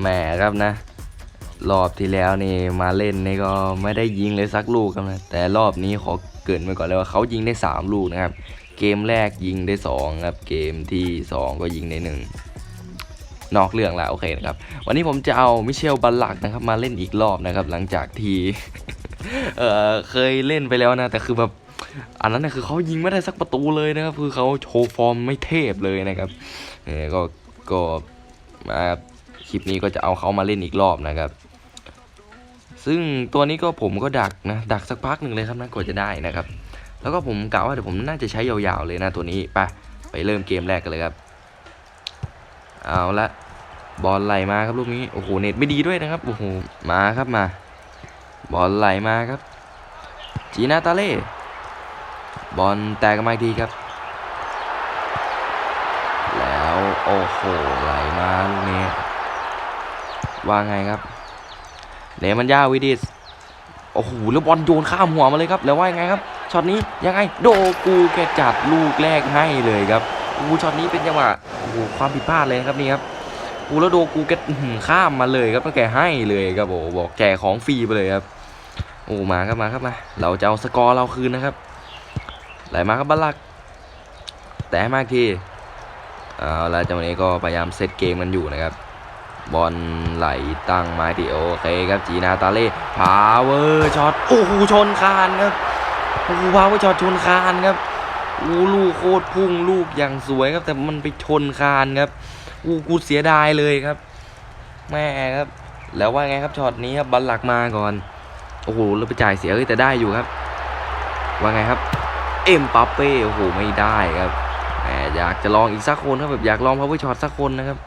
แหมครับนะ รอบที่แล้วนี่มาเล่นนี่ก็ไม่ได้ยิงเลยสักลูกครับนะแต่รอบนี้ขอเกินไปก่อนเลยว่าเขายิงได้ 3 ลูกนะครับ เกมแรกยิงได้ 2 ครับ เกมที่ 2 ก็ยิงได้ 1 นอกเรื่องละโอเคนะครับ วันนี้ผมจะเอามิเชลบัลลักนะครับมาเล่นอีกรอบนะครับ หลังจากที่เออเคยเล่นไปแล้วนะ แต่คือแบบอันนั้นนะคือเขายิงไม่ได้สักประตูเลยนะครับ คือเขาโชว์ฟอร์มไม่เทพเลยนะครับเออก็ก็มา คลิปนี้ก็จะเอาเขามาเล่นอีกรอบนะครับ ซึ่งตัวนี้ก็ผมก็ดักนะ ดักสักพักหนึ่งเลยครับนะกว่าจะได้นะครับ แล้วก็ผมกะว่าเดี๋ยวผมน่าจะใช้ยาวๆเลยนะตัวนี้ไปไปเริ่มเกมแรกกันเลยครับ เอาละบอลไหลมาครับลูกนี้โอ้โหเน็ตไม่ดีด้วยนะครับโอ้โหมาครับมา บอลไหลมาครับ จีนาตาเล่บอลแตกมาอีกทีครับ แล้วโอ้โหไหลมาลูกนี้ ว่าไงครับเนมันยาวิดิสโอ้โหแล้วบอลโยนข้ามหัวมาเลยครับ แล้วว่ายังไงครับช็อตนี้ยังไง โดกูแกจัดลูกแรกให้เลยครับโอ้ช็อตนี้เป็นจังหวะโอ้โหความผิดพลาดเลยครับนี่ครับโอ้แล้วโดกูแกข้ามมาเลยครับตั้งแกให้เลยครับโอ้บอกแจกของฟรีไปเลยครับโอ้มาครับมาครับมา เราจะเอาสกอร์เราคืนนะครับไหลมาครับบัลลักแต่มากทีเอาละจังหวะนี้ก็พยายามเซตเกมกันอยู่นะครับ บอลไหลตั้งมาที่โอเคครับจีนาตาเล่พาวเวอร์ช็อตโอ้โหชนคานครับโอ้โหพาวเวอร์ช็อตชนคานครับโอ้ลูกโคตรพุ่งลูกอย่างสวยครับ แต่มันไปชนคานครับโอ้กูเสียดายเลยครับ แม่ครับ แล้วว่าไงครับช็อตนี้ครับบัลหลักมาก่อนโอ้โหแล้วไปจ่ายเสียเอ้ยแต่ได้อยู่ครับ ว่าไงครับเอ็มปัปเป้โอ้โหไม่ได้ครับแหมอยากจะลองอีกสักคนครับแบบอยากลองพาวเวอร์ช็อตสักคนนะครับ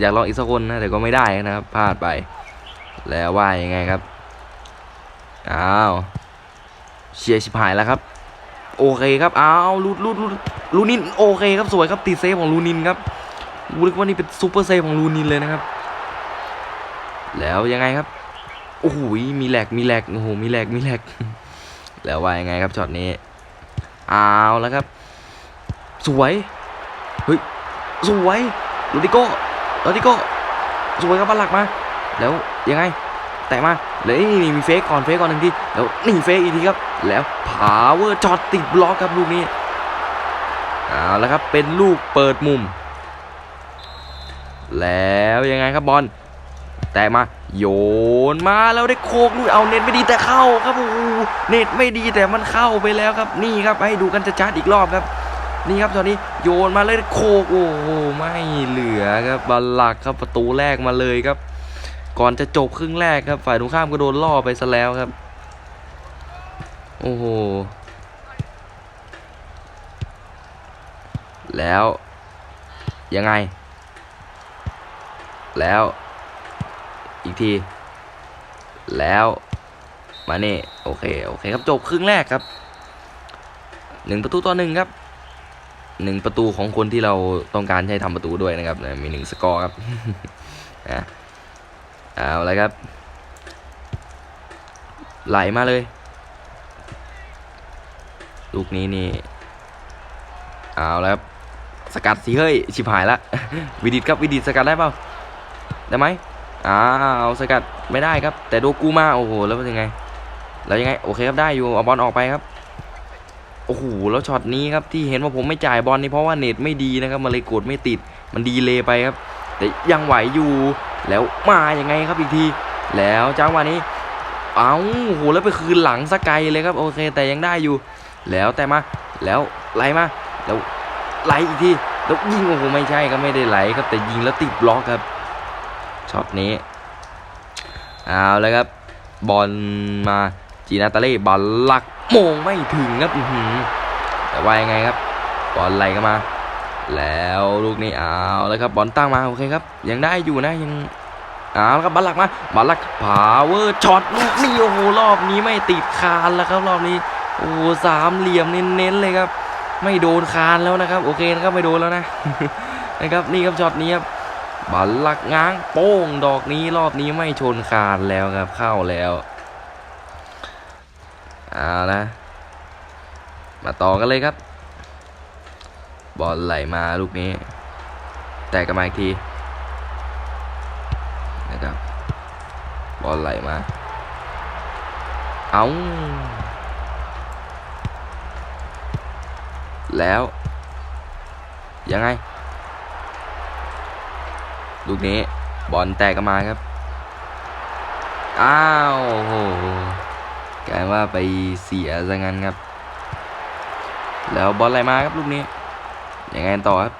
อยากลองอีกสักคนนะแต่ก็ไม่ได้นะครับพลาดไป แล้วว่ายังไงครับอ้าวเชียร์ชิบหายแล้วครับ โอเคครับอ้าวลูดลูดลูดลูนินโอเคครับสวยครับตีเซฟของลูนินครับรู้ว่านี่เป็นซูเปอร์เซฟของลูนินเลยนะครับ แล้วยังไงครับโอ้โหมีแหลกมีแหลกโอ้โหมีแหลกมีแหลกแล้วว่ายังไงครับช็อตนี้เอาวแล้วครับ สวยเฮ้ยสวย ลูดิโก้ลูดิโก้สวยครับบัลหลักมา แล้วยังไง แตะมาแล้วนี่นี่มีเฟกก่อนเฟกก่อนหนึ่งทีแล้วนี่เฟกอีกทีครับ แล้วพาวเวอร์ช็อตติดบล็อกครับลูกนี้เอาแล้วครับเป็นลูกเปิดมุม แล้วยังไงครับบอลแต่มาโยนมาแล้วได้โคกลูกเอาเน็ตไม่ดีแต่เข้าครับโอ้เน็ตไม่ดีแต่มันเข้าไปแล้วครับนี่ครับให้ดูกันจะชัดอีกรอบครับ นี่ครับตอนนี้โยนมาเลยโคกโอ้โหไม่เหลือครับบอลหลักครับประตูแรกมาเลยครับ ก่อนจะจบครึ่งแรกครับ ฝ่ายตรงข้ามก็โดนล่อไปซะแล้วครับ โอ้โหแล้ว ยังไง แล้ว อีกที แล้วมาเน่โอเค โอเคครับ จบครึ่งแรกครับหนึ่งประตูต่อหนึ่งครับ หนึ่งประตูของคนที่เราต้องการให้ทำประตูด้วยนะครับมีหนึ่งสกอร์ครับนะเอาละครับ ไหลมาเลย ลูกนี้นี่ เอาแล้วครับ สกัดสิเฮ้ย ชิบหายละ วิดิตครับวิดิตสกัดได้เปล่า ได้ไหมอ้าวสกัดไม่ได้ครับ แต่โดกูมา โอ้โห แล้วเป็นยังไง แล้วยังไง โอเคครับได้อยู่ เอาบอลออกไปครับ โอ้โหแล้วช็อตนี้ครับที่เห็นว่าผมไม่จ่ายบอลนี่เพราะว่าเน็ตไม่ดีนะครับมันเลยกดไม่ติด มันดีเลยไปครับ แต่ยังไหวอยู่แล้วมาอยังไงครับอีกที แล้วจังหวะนี้ เอ้าโอ้โหแล้วไปคืนหลังสกไกลเลยครับโอเค แต่ยังได้อยู่ แล้วแต่มาแล้วไหลมาแล้วไหลอีกทีแล้วยิงโอ้โหไม่ใช่ครับไม่ได้ไหลครับแต่ยิงแล้วติดบล็อกครับช็อตนี้เอาแล้วครับบอลมาจีนาตาเล่บอลลัก มงไม่ถึงครับแต่ว่ายังไงครับบอลไหลเข้ามา แล้วลูกนี้เอาแล้วครับบอลตั้งมาโอเคครับ ยังได้อยู่นะยังเอาแล้วครับบอลหลักมาบอลหลักพาวเวอร์ช็อตลูกนี้โอ้โหรอบนี้ไม่ติดคานแล้วครับรอบนี้โอ้สามเหลี่ยมเน้นๆเลยครับ ไม่โดนคานแล้วนะครับ โอเคนะครับไม่โดนแล้วนะนะครับนี่ครับช็อตนี้ครับบัลหลักง้างโป้งดอกนี้รอบนี้ไม่ชนคานแล้วครับเข้าแล้ว เอาละมาต่อกันเลยครับ บอลไหลมาลูกนี้ แตกกันมาอีกทีนะครับ บอลไหลมา เอาแล้ว ยังไง ลูกนี้ บอลแตกกันมาครับ อ้าวโห ลายว่าไปเสียซะงั้นครับ แล้วบอลอะไรมาครับลูกนี้ยังไงต่อครับ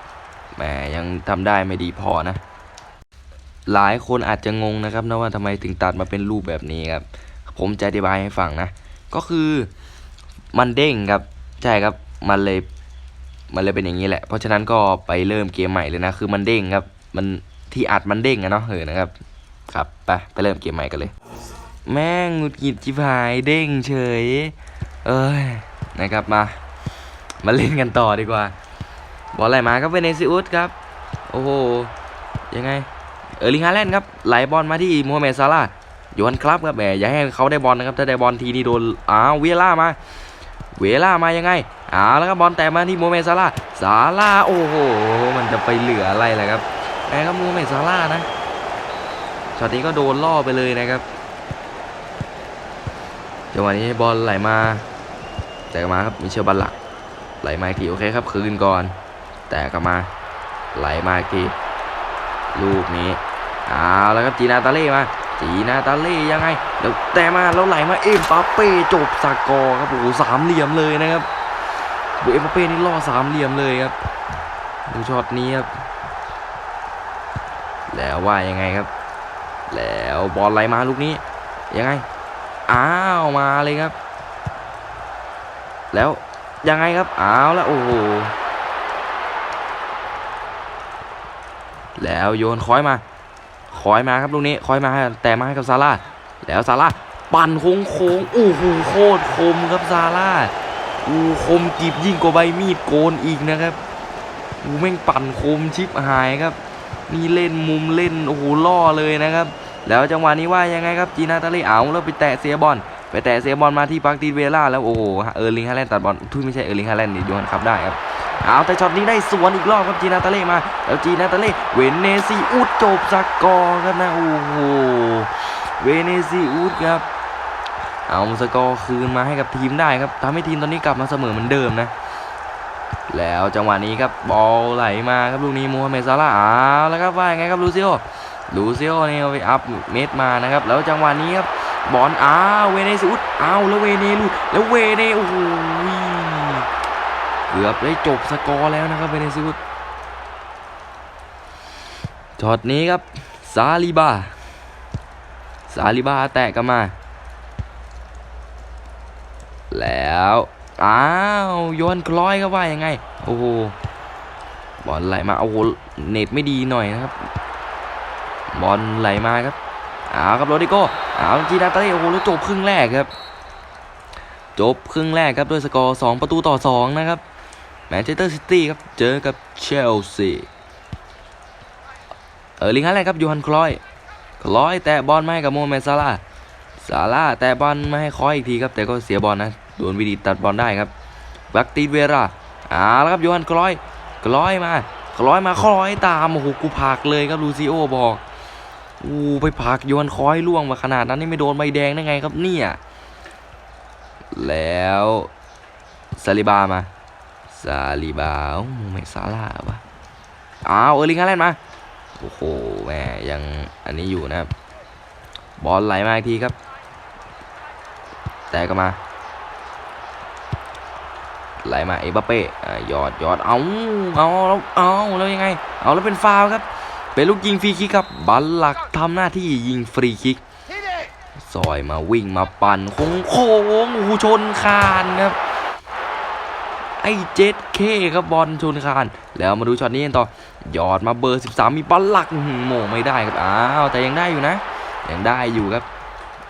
แหมยังทำได้ไม่ดีพอนะ หลายคนอาจจะงงนะครับนะว่าทำไมถึงตัดมาเป็นรูปแบบนี้ครับ ผมจะอธิบายให้ฟังนะ ก็คือมันเด้งครับ ใช่ครับมันเลยมันเลยเป็นอย่างนี้แหละ เพราะฉะนั้นก็ไปเริ่มเกมใหม่เลยนะ คือมันเด้งครับ มันที่อัดมันเด้งอะเนาะเออนะครับ ครับ ไป ไปเริ่มเกมใหม่กันเลย แม่งหงุดหงิดจิบหายเด้งเฉย เอ้ยนะครับมา มาเล่นกันต่อดีกว่า บอลไหลมาครับเวเนซิอุสครับ โอ้โห ยังไง เออร์ลิงฮาแลนด์ครับไหลบอลมาที่โมฮัมเหม็ดซาร่าห์โยนครับครับแหมอย่าให้เขาได้บอลนะครับถ้าได้บอลทีนี่โดนอ้าวเวล่ามา เวล่ามายังไงอ้าวแล้วก็บอลแต่มาที่โมฮัมเหม็ดซาร่าซาร่าโอ้โหมันจะไปเหลืออะไรล่ะครับแหมครับโมฮัมเหม็ดซาร่านะช็อตนี้ก็โดนล่อไปเลยนะครับ จังหวะนี้บอลไหลมาแตกมาครับมิเชลบัลลัก ไหลมาอีกทีโอเคครับ คืนก่อน แต่กลับมา ไหลมาอีกทีลูกนี้เอาแล้วครับจีนาตาเล่มาจีนาตาเล่ยังไงแล้วแต่มาแล้วไหลมาเอ็มปาเป้จบสกอร์ครับโอ้โหสามเหลี่ยมเลยนะครับเอ็มปาเป้นี่ล่อสามเหลี่ยมเลยครับดูช็อตนี้ครับแล้วว่ายังไงครับ แล้วบอลไหลมาลูกนี้ยังไง อ้าวมาเลยครับ แล้วยังไงครับอ้าวแล้วโอ้โหแล้วโยนคอยมาคอยมาครับลูกนี้คอยมาแต่มาให้กับซาร่าแล้วซาร่าปั่นโค้งโค้งโอ้โหโคตรคมครับซาร่าอูคมกริบยิ่งกว่าใบมีดโกนอีกนะครับอู้แม่งปั่นคมชิปหายครับนี่เล่นมุมเล่นโอ้โหล่อเลยนะครับ แล้วจังหวะนี้ว่ายังไงครับจีนาตาลีเอาแล้วไปแตะเสียบอลไปแตะเสียบอลมาที่ปาร์ติเวล่าแล้วโอ้โหเออร์ลิงฮาแลนด์ตัดบอลทุยไม่ใช่เออร์ลิงฮาแลนด์นี่โยนครับได้ครับเอาแต่ช็อตนี้ได้สวนอีกรอบครับจีนาตาเล่มา แล้วจีนาตาเล่เวเนซิอุสจบสกอร์ครับนะโอ้โหเวเนซิอุสครับ เอาสกอร์คืนมาให้กับทีมได้ครับทำให้ทีมตอนนี้กลับมาเสมอเหมือนเดิมนะแล้วจังหวะนี้ครับบอลไหลมาครับลูกนี้มูฮัมเหม็ดซาร่าห์อ้าแล้วครับว่ายังไงครับลูซิโอ ลูซิโอเนี่ยไปอัพเมตมานะครับ แล้วจังหวะนี้ครับบอลอ้าวเวเนซุสอ้าวแล้วเวเนลุแล้วเวเนโอ้โหเกือบได้จบสกอร์แล้วนะครับเวเนซุสช็อตนี้ครับซาลิบาซาลิบาแตะกันมา แล้วอ้าวโยนคล้อยก็ว่ายังไง โอ้โหบอลไหลมาโอ้โหเน็ตไม่ดีหน่อยนะครับ บอลไหลมาครับอ้าวครับโรดิโก้อ้าวจีนาตาเล่โอ้โหแล้วจบครึ่งแรกครับ จบครึ่งแรกครับด้วยสกอร์2ประตูต่อ 2 นะครับแมนเชสเตอร์ซิตี้ครับเจอกับเชลซีเออลิงฮาแลนด์ครับยูฮันคลอยคลอยแตะบอลมาให้กับโมเมซาร่าซาร่าแตะบอลมาให้คอยอีกทีครับแต่ก็เสียบอลนะโดนวิดีตัดบอลได้ครับบักตีเวราอ่าแล้วครับโยฮันคลอยคลอยมาคลอยมาคลอยตามโอ้โหกูผักเลยครับลูซิโอบอก อู้ไปผักโยนคลอยล่วงมาขนาดนั้นนี่ไม่โดนใบแดงได้ไงครับเนี่ยแล้วซาลิบามาซาลิบาโอ้ไม่ซาลาปะอ้าวเออร์ลิงฮาแลนด์มาโอ้โหแหมยังอันนี้อยู่นะครับบอลไหลมาอีกทีครับ แต่ก็มา ไหลมาเอบัปเป้ยอดยอดเอาเอาแล้วเอาแล้วยังไง เอาแล้วเป็นฟาวครับ เป็นลูกยิงฟรีคิกครับบัลลักทำหน้าที่ยิงฟรีคิกซอยมาวิ่งมาปั่นโค้งโค้งโอ้โหชนคานครับไอ้เจ็ดเคครับบอลชนคาน แล้วมาดูช็อตนี้กันต่อยอดมาเบอร์ 13 มีบัลหลักหือโมงไม่ได้ครับอ้าวแต่ยังได้อยู่นะ ยังได้อยู่ครับ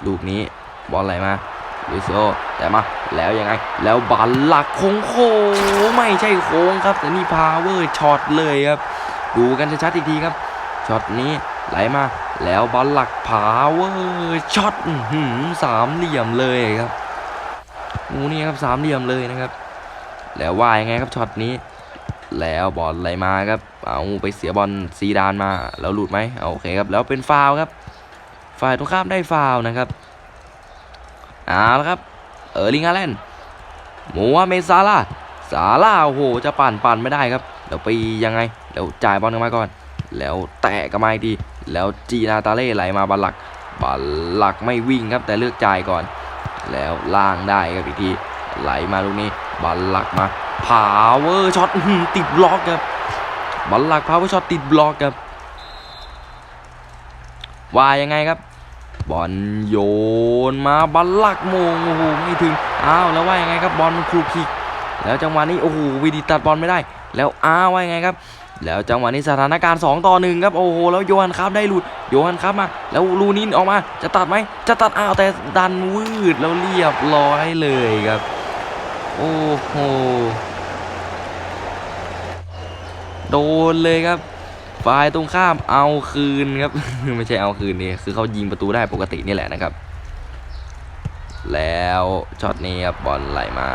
ลูกนี้บอลอะไหลมาลุยโซแต่มาแล้วยังไง แล้วบัลหลักโค้งโค้งไม่ใช่โค้งครับแต่นี่พาวเวอร์ช็อตเลยครับ ดูกันชัดๆอีกทีครับ ช็อตนี้ไหลมาแล้วบอลหลักพาวเวอร์ช็อตสามเหลี่ยมเลยครับโอ้นี่ครับสามเหลี่ยมเลยนะครับ แล้วว่ายังไงครับช็อตนี้ แล้วบอลไหลมาครับเอาไปเสียบอลซีดานมาแล้วหลุดไหมโอเคครับแล้วเป็นฟาวครับ ฝ่ายตรงข้ามได้ฟาวนะครับเอาละครับเออร์ลิงฮาแลนด์โมฮัมเมซาลาซาลาโอ้โหจะปั่นปั่นไม่ได้ครับเดี๋ยวไปยังไงเดี๋ยวจ่ายบอลกันมาก่อน แล้วแตะกันมาอีแล้วจีนาตาเล่ไหลมาบัลหลักบัลหลักไม่วิ่งครับแต่เลือกจ่ายก่อน แล้วล่างได้ครับอีกทีไหลมาลูกนี้บัลหลักมาพาวเวอร์ช็อตติดบล็อกครับบัลหลักพาวเวอร์ช็อตติดบล็อกครับว่ายังไงครับบอลโยนมาบัลหลักโมงโอ้โหไม่ถึงอ้าวแล้วว่ายังไงครับบอลมันครูคิก แล้วจังหวะนี้โอ้โหวีดีตัดบอลไม่ได้ แล้วอ้าวว่าไงครับ แล้วจังหวะนี้สถานการณ์ 2 ต่อ1ครับโอ้โหแล้วโยฮันครับได้หลุดโยฮันครับมา แล้วลูนินออกมาจะตัดไหมจะตัดอ้าวแต่ดันวืดแล้วเรียบร้อยเลยครับ โอ้โหโดนเลยครับฝ่ายตรงข้ามเอาคืนครับ ไม่ใช่เอาคืนนี่คือเขายิงประตูได้ปกตินี่แหละนะครับ แล้วช็อตนี้ครับบอลไหลมา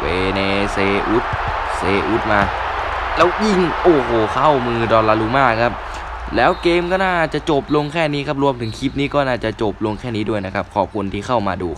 เวเนเซอุสเซอุสมา แล้วยิงโอ้โหเข้ามือดอลลารูมาครับ แล้วเกมก็น่าจะจบลงแค่นี้ครับรวมถึงคลิปนี้ก็น่าจะจบลงแค่นี้ด้วยนะครับ ขอบคุณที่เข้ามาดูครับ